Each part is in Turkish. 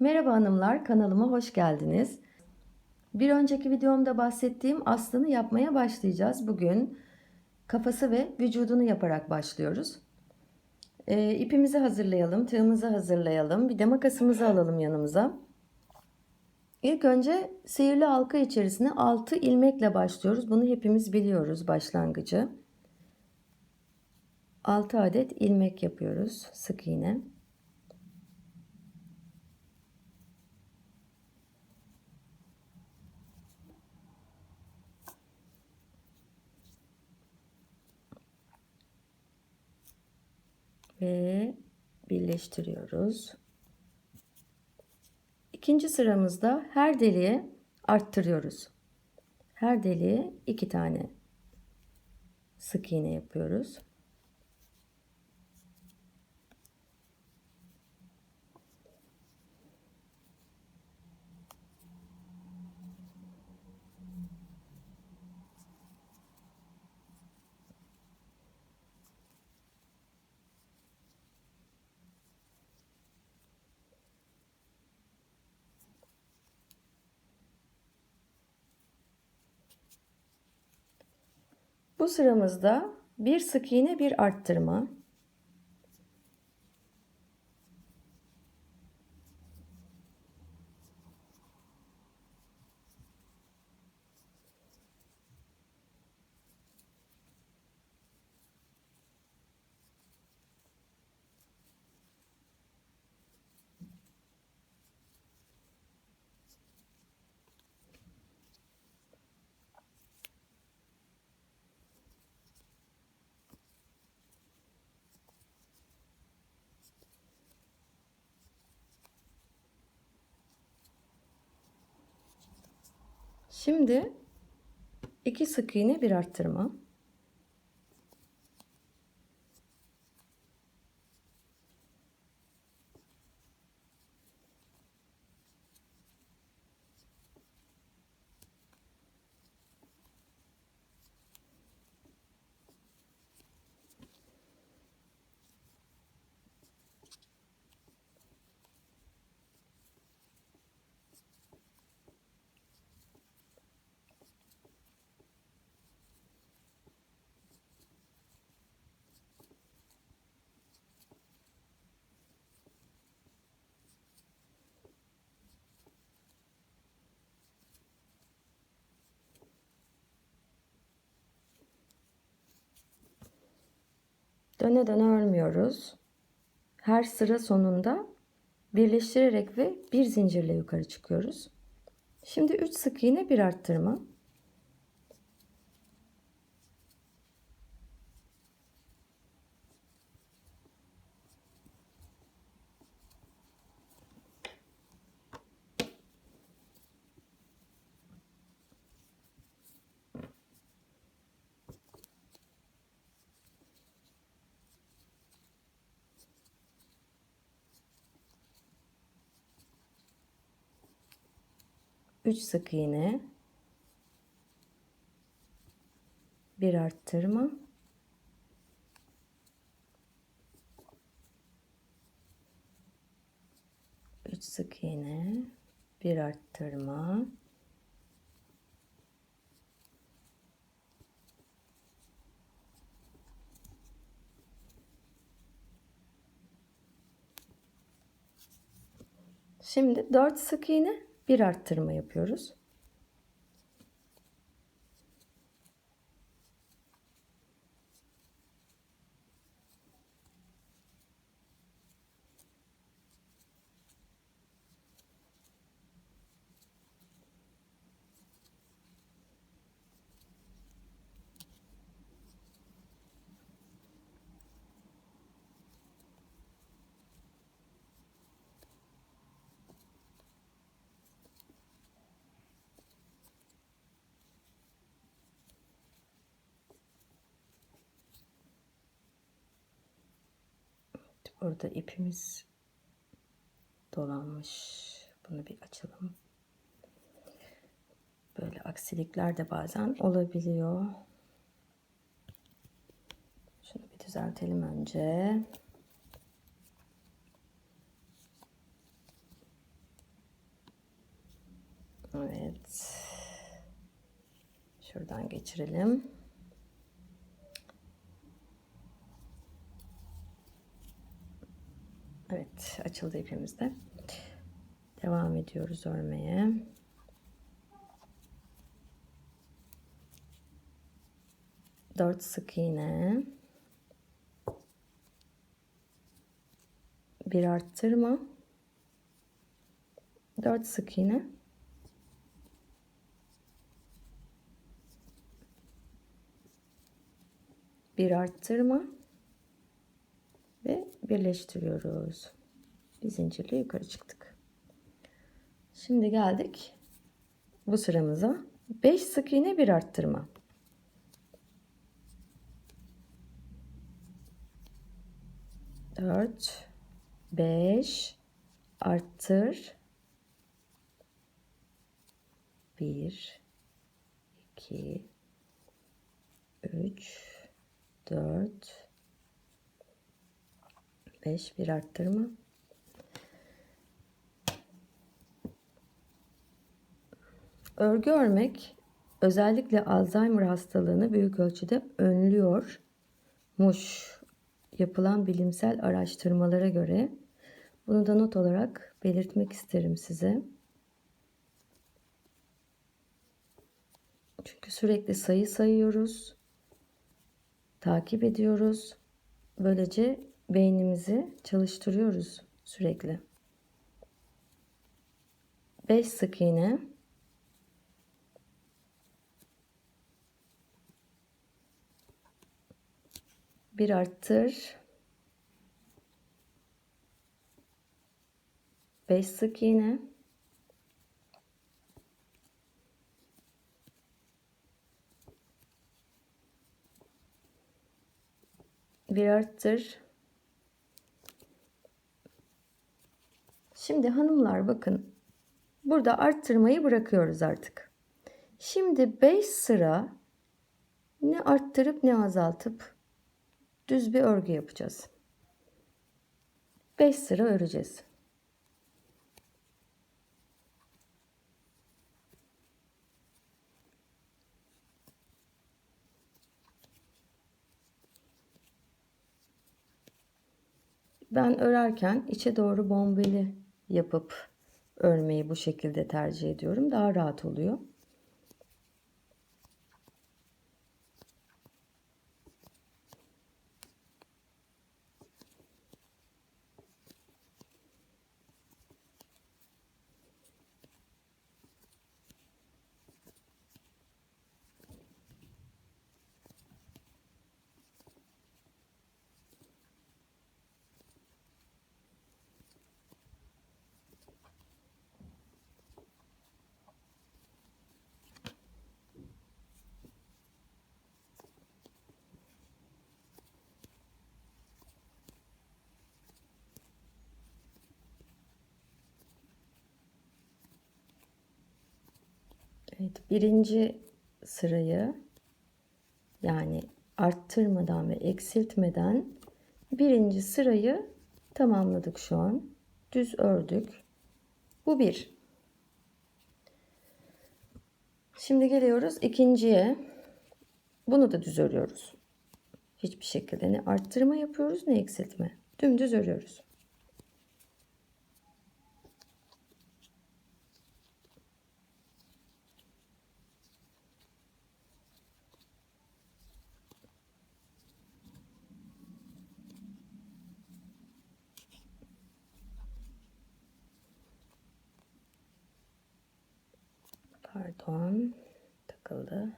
Merhaba hanımlar, kanalıma hoş geldiniz. Bir önceki videomda bahsettiğim aslını yapmaya başlayacağız. Bugün kafası ve vücudunu yaparak başlıyoruz. Ee, ipimizi hazırlayalım, tığımızı hazırlayalım. Bir de makasımızı alalım yanımıza. İlk önce sihirli halka içerisine 6 ilmekle başlıyoruz. Bunu hepimiz biliyoruz başlangıcı. 6 adet ilmek yapıyoruz sık iğne. Ve birleştiriyoruz. İkinci sıramızda her deliğe arttırıyoruz. Her deliğe iki tane sık iğne yapıyoruz. Bu sıramızda bir sık iğne bir arttırma. Şimdi iki sık iğne bir arttırma. Döne döne örmüyoruz. Her sıra sonunda birleştirerek ve bir zincirle yukarı çıkıyoruz. Şimdi 3 sık iğne bir arttırma. Üç sık iğne. Bir arttırma. Üç sık iğne. Bir arttırma. Şimdi 4 sık iğne bir arttırma yapıyoruz. Orada ipimiz dolanmış. Bunu bir açalım. Böyle aksilikler de bazen olabiliyor. Şunu bir düzeltelim önce. Evet. Şuradan geçirelim. Evet, açıldı ipimiz de. Devam ediyoruz örmeye. Dört sık iğne. Bir arttırma. Dört sık iğne. Bir arttırma ve birleştiriyoruz. Bir zincirle yukarı çıktık. Şimdi geldik bu sıramıza. 5 sık iğne bir arttırma. Dört, beş, arttır. Bir, iki, üç, dört, beş, bir arttırma. Örgü örmek özellikle Alzheimer hastalığını büyük ölçüde önlüyormuş yapılan bilimsel araştırmalara göre. Bunu da not olarak belirtmek isterim size. Çünkü sürekli sayı sayıyoruz. Takip ediyoruz. Böylece beynimizi çalıştırıyoruz sürekli. 5 sık iğne bir arttır. 5 sık iğne. Bir arttır. Şimdi hanımlar bakın. Burada arttırmayı bırakıyoruz artık. Şimdi 5 sıra ne arttırıp ne azaltıp düz bir örgü yapacağız. 5 sıra öreceğiz. Ben örerken içe doğru bombeli yapıp örmeyi bu şekilde tercih ediyorum. Daha rahat oluyor. Evet, birinci sırayı yani arttırmadan ve eksiltmeden birinci sırayı tamamladık şu an. Düz ördük. Bu bir. Şimdi geliyoruz ikinciye. Bunu da düz örüyoruz. Hiçbir şekilde ne arttırma yapıyoruz ne eksiltme. Dümdüz örüyoruz. Takıldı.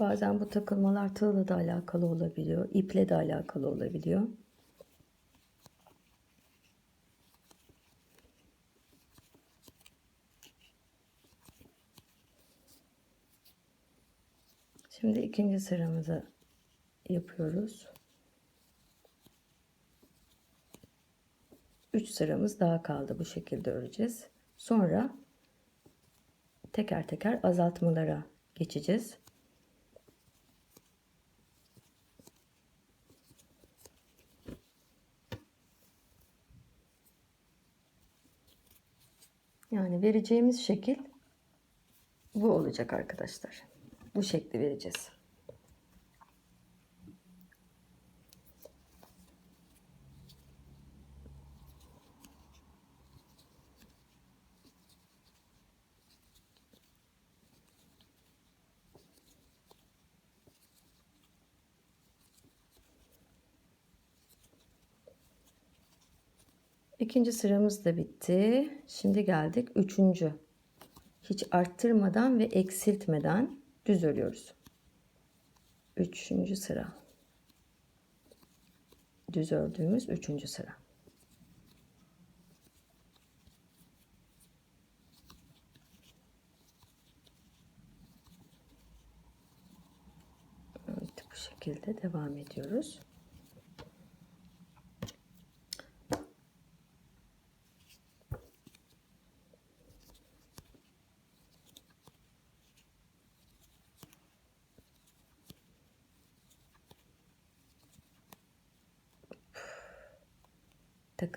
Bazen bu takılmalar tığla da alakalı olabiliyor. iple de alakalı olabiliyor. Şimdi ikinci sıramızı yapıyoruz. 3 sıramız daha kaldı. Bu şekilde öreceğiz. Sonra teker teker azaltmalara geçeceğiz. Yani vereceğimiz şekil bu olacak arkadaşlar. Bu şekli vereceğiz. İkinci sıramız da bitti. Şimdi geldik üçüncü. Hiç arttırmadan ve eksiltmeden düz örüyoruz. Üçüncü sıra. Düz ördüğümüz üçüncü sıra. Evet, bu şekilde devam ediyoruz.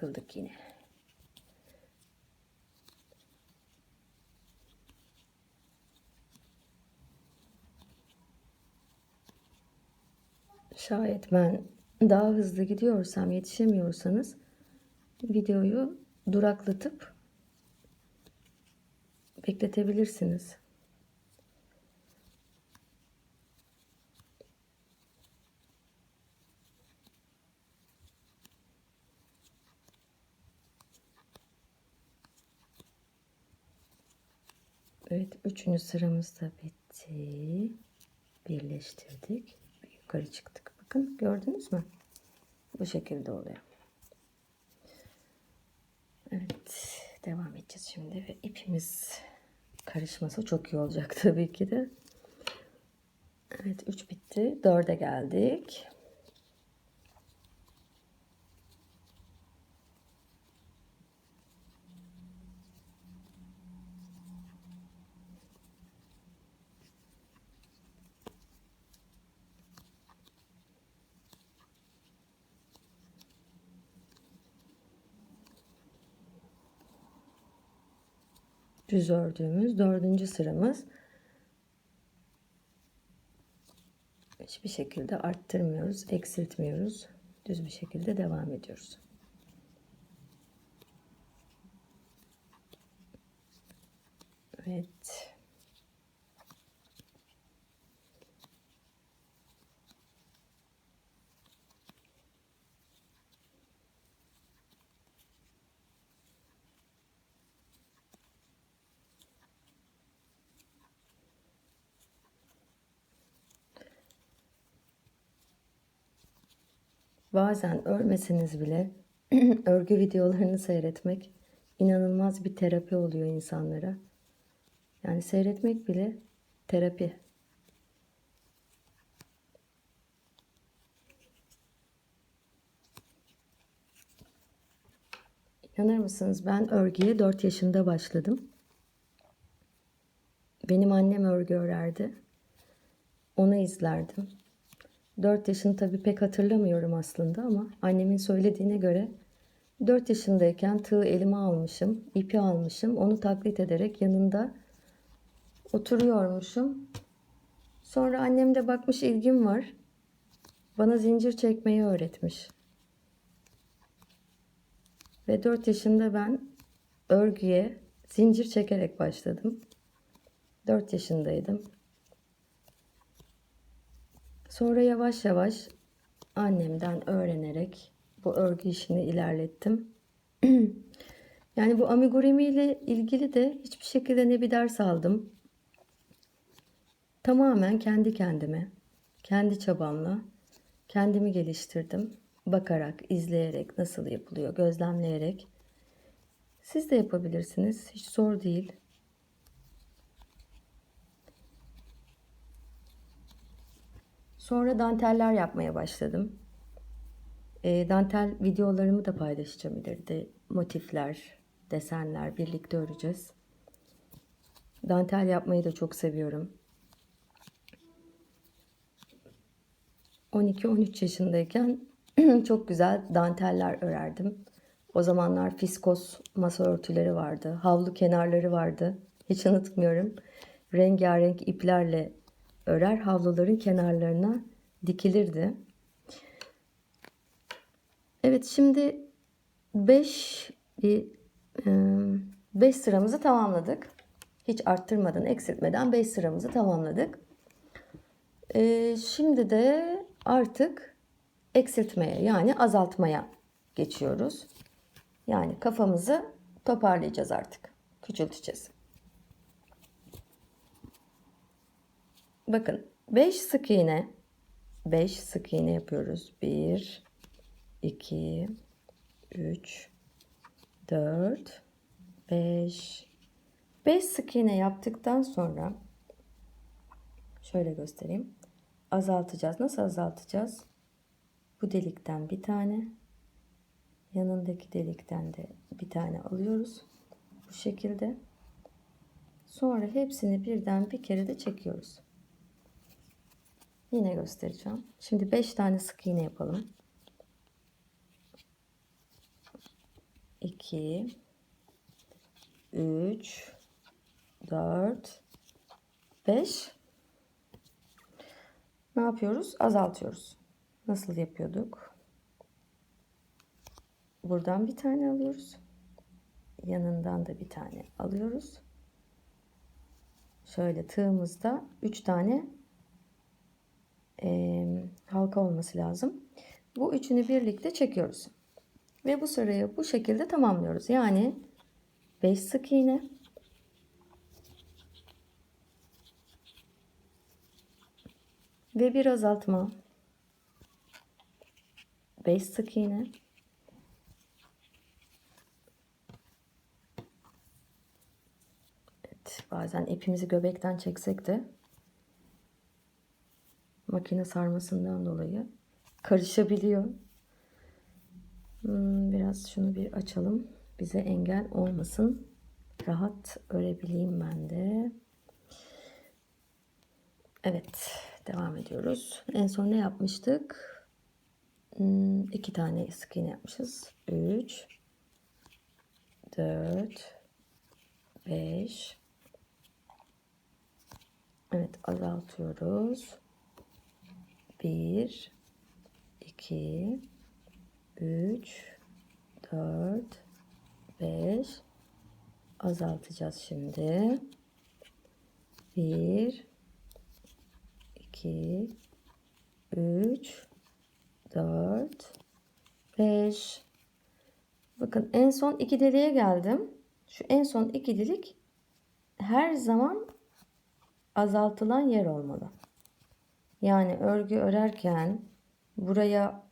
Takıldık yine. Şayet ben daha hızlı gidiyorsam yetişemiyorsanız videoyu duraklatıp bekletebilirsiniz. Evet, üçüncü sıramız da bitti. Birleştirdik. Yukarı çıktık. Bakın gördünüz mü? Bu şekilde oluyor. Evet, devam edeceğiz şimdi ve ipimiz karışması çok iyi olacak tabii ki de. Evet, 3 bitti. 4'e geldik. Düz ördüğümüz dördüncü sıramız. Hiçbir şekilde arttırmıyoruz, eksiltmiyoruz. Düz bir şekilde devam ediyoruz. Evet. Bazen örmeseniz bile örgü videolarını seyretmek inanılmaz bir terapi oluyor insanlara. Yani seyretmek bile terapi. İnanır mısınız ben örgüye 4 yaşında başladım. Benim annem örgü örerdi. Onu izlerdim. 4 yaşını tabii pek hatırlamıyorum aslında ama annemin söylediğine göre 4 yaşındayken tığ elime almışım, ipi almışım. Onu taklit ederek yanında oturuyormuşum. Sonra annem de bakmış ilgim var. Bana zincir çekmeyi öğretmiş. Ve 4 yaşında ben örgüye zincir çekerek başladım. 4 yaşındaydım. Sonra yavaş yavaş annemden öğrenerek bu örgü işini ilerlettim. yani bu amigurumi ile ilgili de hiçbir şekilde ne bir ders aldım. Tamamen kendi kendime, kendi çabamla kendimi geliştirdim. Bakarak, izleyerek nasıl yapılıyor, gözlemleyerek. Siz de yapabilirsiniz. Hiç zor değil. Sonra danteller yapmaya başladım. E, dantel videolarımı da paylaşacağım ileride. Motifler, desenler birlikte öreceğiz. Dantel yapmayı da çok seviyorum. 12-13 yaşındayken çok güzel danteller örerdim. O zamanlar fiskos masa örtüleri vardı. Havlu kenarları vardı. Hiç unutmuyorum. Rengarenk iplerle örer havluların kenarlarına dikilirdi. Evet şimdi 5 bir 5 sıramızı tamamladık. Hiç arttırmadan, eksiltmeden 5 sıramızı tamamladık. Ee, şimdi de artık eksiltmeye yani azaltmaya geçiyoruz. Yani kafamızı toparlayacağız artık. Küçülteceğiz. Bakın 5 sık iğne 5 sık iğne yapıyoruz. 1 2 3 4 5 5 sık iğne yaptıktan sonra şöyle göstereyim. Azaltacağız. Nasıl azaltacağız? Bu delikten bir tane yanındaki delikten de bir tane alıyoruz. Bu şekilde. Sonra hepsini birden bir kere de çekiyoruz. Yine göstereceğim. Şimdi 5 tane sık iğne yapalım. 2 3 4 5 Ne yapıyoruz? Azaltıyoruz. Nasıl yapıyorduk? Buradan bir tane alıyoruz. Yanından da bir tane alıyoruz. Şöyle tığımızda 3 tane e, halka olması lazım. Bu üçünü birlikte çekiyoruz. Ve bu sırayı bu şekilde tamamlıyoruz. Yani 5 sık iğne ve bir azaltma 5 sık iğne evet, bazen ipimizi göbekten çeksek de makine sarmasından dolayı karışabiliyor. Hmm, biraz şunu bir açalım. Bize engel olmasın. Rahat örebileyim ben de. Evet. Devam ediyoruz. En son ne yapmıştık? Hmm, iki tane sık iğne yapmışız. 3 4 5 Evet azaltıyoruz. 1 2 3 4 5 azaltacağız şimdi. 1 2 3 4 5 Bakın en son iki deliğe geldim. Şu en son iki delik her zaman azaltılan yer olmalı. Yani örgü örerken buraya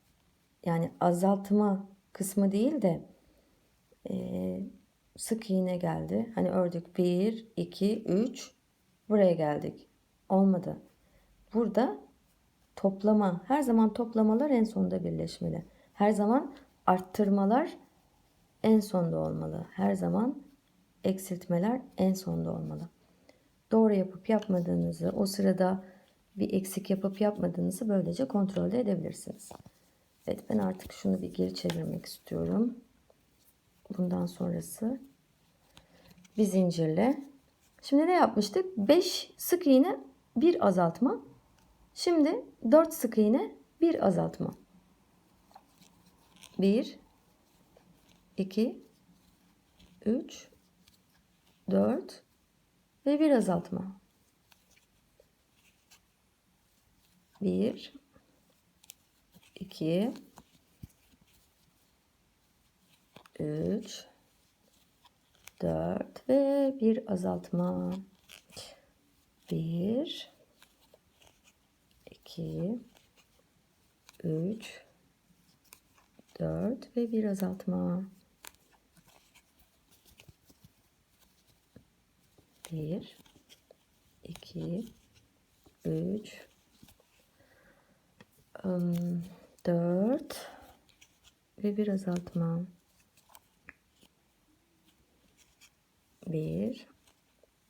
yani azaltma kısmı değil de e, sık iğne geldi. Hani ördük 1, 2, 3 buraya geldik. Olmadı. Burada toplama her zaman toplamalar en sonda birleşmeli. Her zaman arttırmalar en sonda olmalı. Her zaman eksiltmeler en sonda olmalı. Doğru yapıp yapmadığınızı, o sırada bir eksik yapıp yapmadığınızı böylece kontrol edebilirsiniz. Evet ben artık şunu bir geri çevirmek istiyorum. Bundan sonrası bir zincirle. Şimdi ne yapmıştık? 5 sık iğne, bir azaltma. Şimdi 4 sık iğne, bir azaltma. 1 2 3 4 ve bir azaltma. 1 2 3 4 ve bir azaltma. 1 2 3 4 ve bir azaltma. 1 2 3 4 ve bir azaltma. 1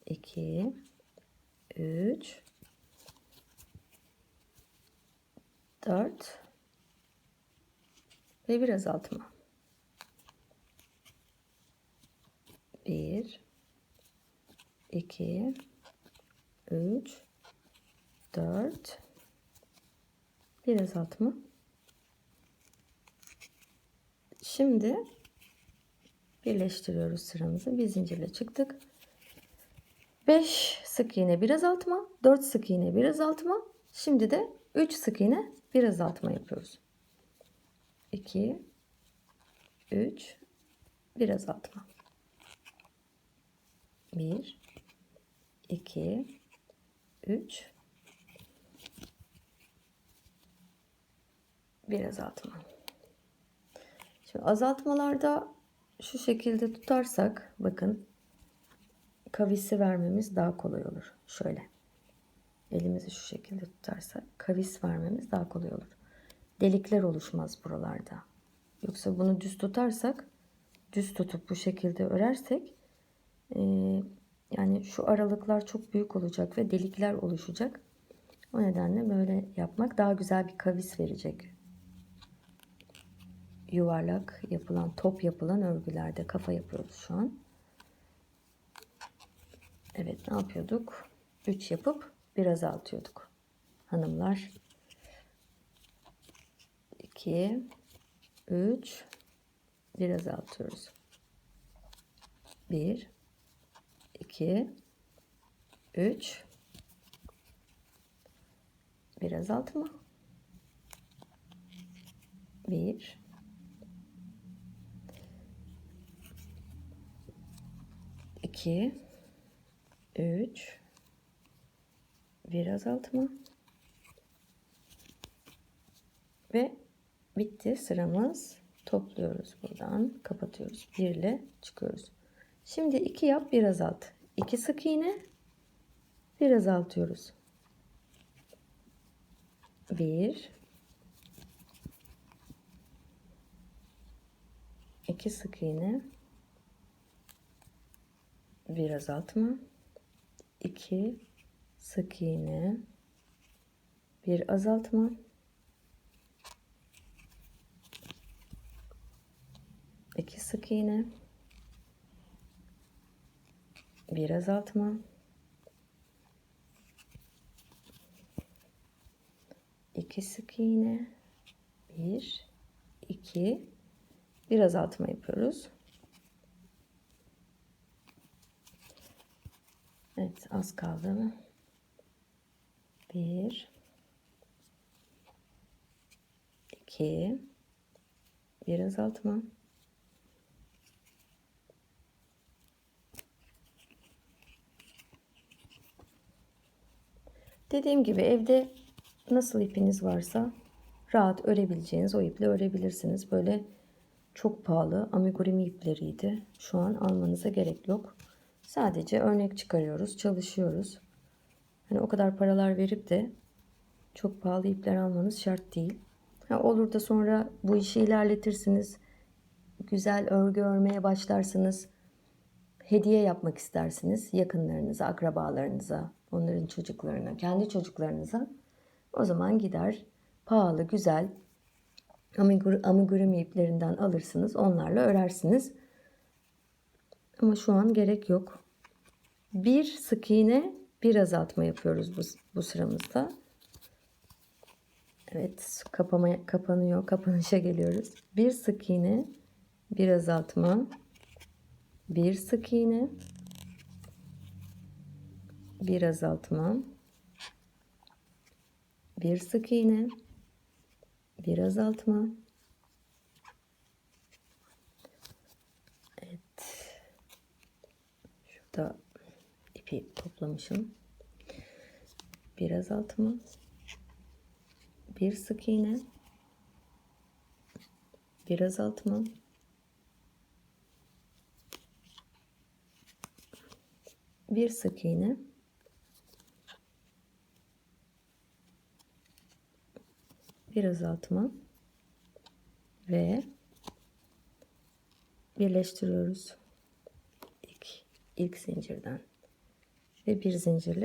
2 3 4 ve bir azaltma. 1 2 3 4 bir azaltma. Şimdi birleştiriyoruz sıramızı. Bir zincirle çıktık. 5 sık iğne bir azaltma, 4 sık iğne bir azaltma. Şimdi de 3 sık iğne bir azaltma yapıyoruz. 2 3 bir azaltma. 1 2 3 bir azaltma. Şimdi azaltmalarda şu şekilde tutarsak bakın kavisi vermemiz daha kolay olur. Şöyle. Elimizi şu şekilde tutarsak kavis vermemiz daha kolay olur. Delikler oluşmaz buralarda. Yoksa bunu düz tutarsak düz tutup bu şekilde örersek e, yani şu aralıklar çok büyük olacak ve delikler oluşacak. O nedenle böyle yapmak daha güzel bir kavis verecek. Yuvarlak yapılan, top yapılan örgülerde kafa yapıyoruz şu an. Evet ne yapıyorduk? 3 yapıp bir azaltıyorduk. Hanımlar 2 3 bir azaltıyoruz. 1 2 3 bir azaltma. 1 2 3 bir azaltma ve bitti. Sıramız. Topluyoruz buradan. Kapatıyoruz. Bir ile çıkıyoruz. Şimdi iki yap bir azalt iki sık iğne bir azaltıyoruz bir. İki sık iğne bir azaltma 2 sık iğne. Bir azaltma iki sık iğne. Bir azaltma iki sık iğne. Bir iki. Bir azaltma yapıyoruz Evet az kaldı. Bir, iki, bir azaltma. Dediğim gibi evde nasıl ipiniz varsa rahat örebileceğiniz o iple örebilirsiniz. Böyle çok pahalı amigurumi ipleriydi. Şu an almanıza gerek yok. Sadece örnek çıkarıyoruz, çalışıyoruz. Hani o kadar paralar verip de çok pahalı ipler almanız şart değil. Ha, olur da sonra bu işi ilerletirsiniz. Güzel örgü örmeye başlarsınız. Hediye yapmak istersiniz yakınlarınıza, akrabalarınıza, onların çocuklarına, kendi çocuklarınıza. O zaman gider pahalı, güzel amigurumi iplerinden alırsınız. Onlarla örersiniz. Ama şu an gerek yok. Bir sık iğne bir azaltma yapıyoruz bu, bu sıramızda. Evet kapama, kapanıyor. Kapanışa geliyoruz. Bir sık iğne bir azaltma. Bir sık iğne bir azaltma. Bir sık iğne bir azaltma. da ipi toplamışım. Bir azaltma. Bir sık iğne. Bir azaltma. Bir sık iğne. Bir azaltma. Ve birleştiriyoruz ilk zincirden ve bir zincirle